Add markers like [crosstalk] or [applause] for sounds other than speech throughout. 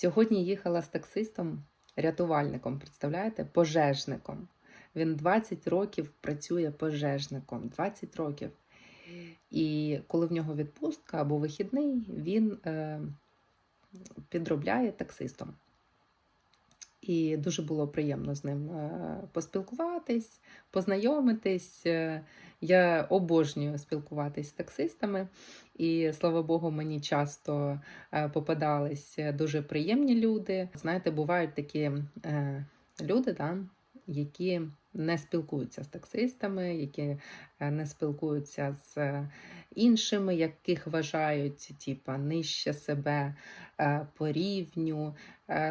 Сьогодні їхала з таксистом, рятувальником, представляєте, пожежником. Він 20 років працює пожежником. 20 років. І коли в нього відпустка або вихідний, він е, підробляє таксистом. І дуже було приємно з ним е, поспілкуватись, познайомитись. Е, Я обожнюю спілкуватись з таксистами, і слава Богу, мені часто е, попадались дуже приємні люди. Знаєте, бувають такі е, люди, да, які не спілкуються з таксистами, які е, не спілкуються з е, іншими, яких вважають типа нижче себе е, по рівню.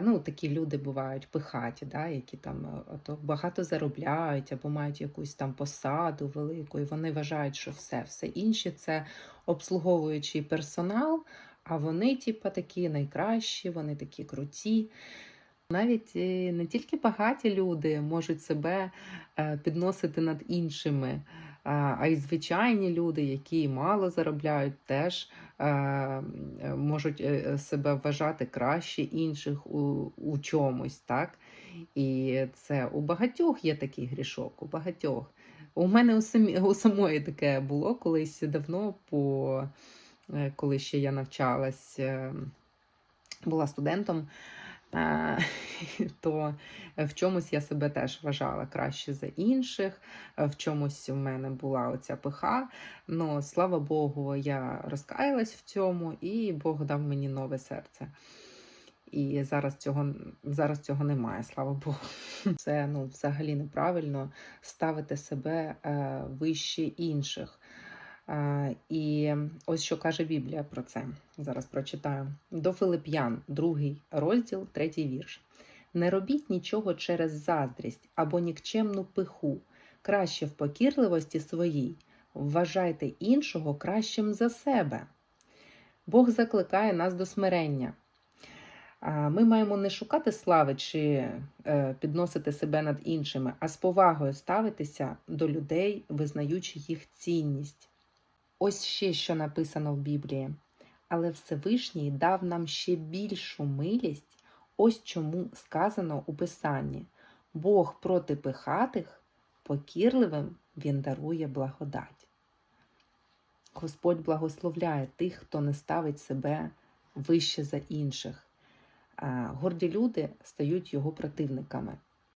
Ну, такі люди бувають пихаті, да, які там ото багато заробляють або мають якусь там посаду велику, і вони вважають, що все, все інше це обслуговуючий персонал, а вони, типа, такі найкращі, вони такі круті. Навіть е, не тільки багаті люди можуть себе е, підносити над іншими, а й звичайні люди, які мало заробляють, теж е, можуть себе вважати краще інших у, у чомусь, так? І це у багатьох є такий грішок, у багатьох. У мене у, самі, у самої таке було колись давно, по, коли ще я навчалась, е, була студентом. Е, [laughs] то в чомусь я себе теж вважала краще за інших, е, в чомусь у мене була оця пиха. Ну, слава Богу, я розкаялась в цьому, і Бог дав мені нове серце. І зараз цього, зараз цього немає, слава Богу. [laughs] Це ну, взагалі неправильно ставити себе е, вище інших. Е, І ось що каже Біблія про це. Зараз прочитаю. До Филип'ян, другий розділ, третій вірш. Не робіть нічого через заздрість або нікчемну пиху, краще в покірливості своїй. Вважайте іншого кращим за себе. Бог закликає нас до смирення. Ми маємо не шукати слави чи е, підносити себе над іншими, а з повагою ставитися до людей, визнаючи їх цінність. Ось ще що написано в Біблії. Але Всевишній дав нам ще більшу милість, ось чому сказано у Писанні: Бог проти пихатих, покірливим Він дарує благодать. Господь благословляє тих, хто не ставить себе вище за інших. Горді люди стають його противниками.